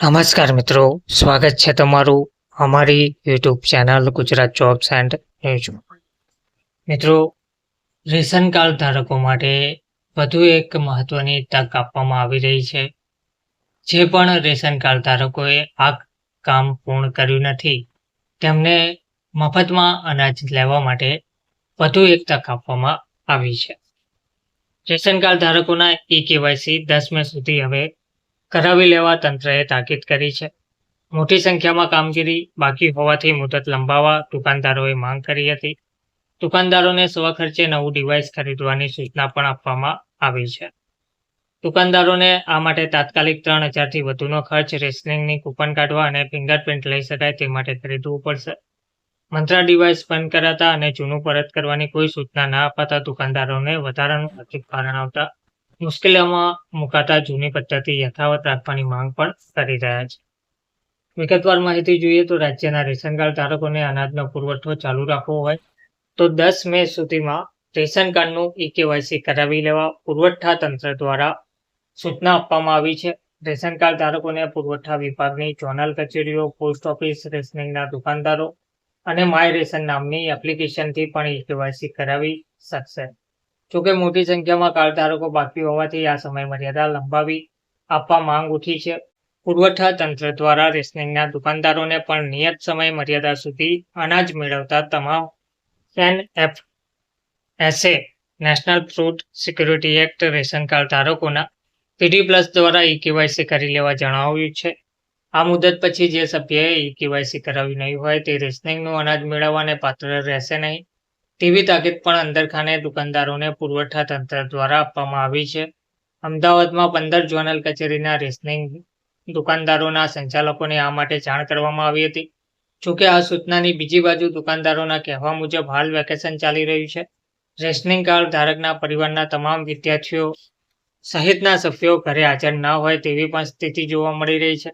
નમસ્કાર મિત્રો, સ્વાગત છે તમારું અમારી YouTube channel Gujarat jobs and ન્યૂઝમાં. મિત્રો, રેશન કાર્ડ ધારકો માટે વધુ એક મહત્વની તક આપવામાં આવી રહી છે. જે પણ રેશન કાર્ડ ધારકોએ આ કામ પૂર્ણ કર્યું નથી, તેમને મફતમાં અનાજ લેવા માટે વધુ એક તક આપવામાં આવી છે. રેશન કાર્ડ ધારકોના ઈ કેવાયસી દસ મે સુધી હવે કરાવી લેવા તંત્રએ તાકીદ કરી છે. મોટી સંખ્યામાં કામગીરી બાકી હોવાથી મુદત લંબાવવા દુકાનદારોએ માંગ કરી હતી. દુકાનદારોને સ્વખર્ચે નવું ડિવાઇસ ખરીદવાની સૂચના પણ આપવામાં આવી છે. દુકાનદારોને આ માટે તાત્કાલિક ત્રણ હજારથી વધુનો ખર્ચ રેસલિંગની કૂપન કાઢવા અને ફિંગરપ્રિન્ટ લઈ શકાય તે માટે ખરીદવું પડશે. મંત્રા ડિવાઇસ બંધ કરાતા અને જૂનું પરત કરવાની કોઈ સૂચના ના અપાતા દુકાનદારોને વધારાનું આર્થિક ભારણ આવતા મુશ્કેલીઓમાં મુકાતા જૂની પદ્ધતિ યથાવત રાખવાની માંગ પણ કરી રહ્યા છે. વિગતવાર માહિતી જોઈએ તો રાજ્યના રેશન કાર્ડ ધારકોને અનાજનો પુરવઠો ચાલુ રાખવો હોય તો દસ મે સુધીમાં રેશન કાર્ડનું ઈ કેવાયસી કરાવી લેવા પુરવઠા તંત્ર દ્વારા સૂચના આપવામાં આવી છે. રેશન કાર્ડ ધારકોને પુરવઠા વિભાગની ઝોનલ કચેરીઓ, પોસ્ટ ઓફિસ, રેશનિંગના દુકાનદારો અને માય રેશન નામની એપ્લિકેશનથી પણ ઈ કેવાયસી કરાવી શકશે. જોકે મોટી સંખ્યામાં કાર્ડધારકો બાકી હોવાથી આ સમય મર્યાદા લંબાવી આપવા માંગ ઉઠી છે. પુરવઠા તંત્ર દ્વારા રેશનિંગના દુકાનદારોને પણ નિયત સમય મર્યાદા સુધી અનાજ મેળવતા તમામ N F SA national food security act ration card ધારકોના PD plus દ્વારા ઈ કેવાયસી કરી લેવા જણાવ્યું છે. આ મુદત પછી જે સભ્યએ ઈ કેવાયસી કરાવી નહીં હોય તે રેશનિંગનું અનાજ મેળવવાને પાત્ર રહેશે નહીં. તેવી તાકીદ પણ અંદરખાને દુકાનદારોને પુરવઠા તંત્ર દ્વારા આપવામાં આવી છે. અમદાવાદમાં પંદર જોનલ કચેરીના રેશનિંગ દુકાનદારોના સંચાલકોને આ માટે જાણ કરવામાં આવી હતી. જોકે આ સૂચનાની બીજી બાજુ દુકાનદારોના કહેવા મુજબ હાલ વેકેશન ચાલી રહ્યું છે. રેશનિંગ કાર્ડ ધારકના પરિવારના તમામ વિદ્યાર્થીઓ સહિતના સભ્યો ઘરે હાજર ન હોય તેવી પણ સ્થિતિ જોવા મળી રહી છે.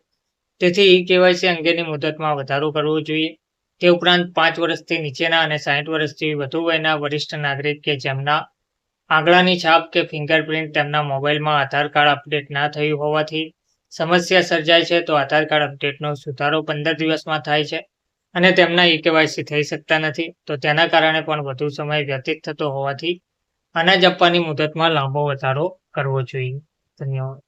તેથી ઈ કેવાયસી અંગેની મુદતમાં વધારો કરવો જોઈએ. તે ઉપરાંત પાંચ વર્ષથી નીચેના અને સાઠ વર્ષથી વધુ વયના વરિષ્ઠ નાગરિક કે જેમના આંગળાની છાપ કે ફિંગરપ્રિન્ટ તેમના મોબાઈલમાં આધાર કાર્ડ અપડેટ ના થયું હોવાથી સમસ્યા સર્જાય છે, તો આધાર કાર્ડ અપડેટનો સુધારો પંદર દિવસમાં થાય છે અને તેમના ઈ કેવાયસી થઈ શકતા નથી. તો તેના કારણે પણ વધુ સમય વ્યતીત થતો હોવાથી અનાજ આપવાની મુદતમાં લાંબો વધારો કરવો જોઈએ. ધન્યવાદ.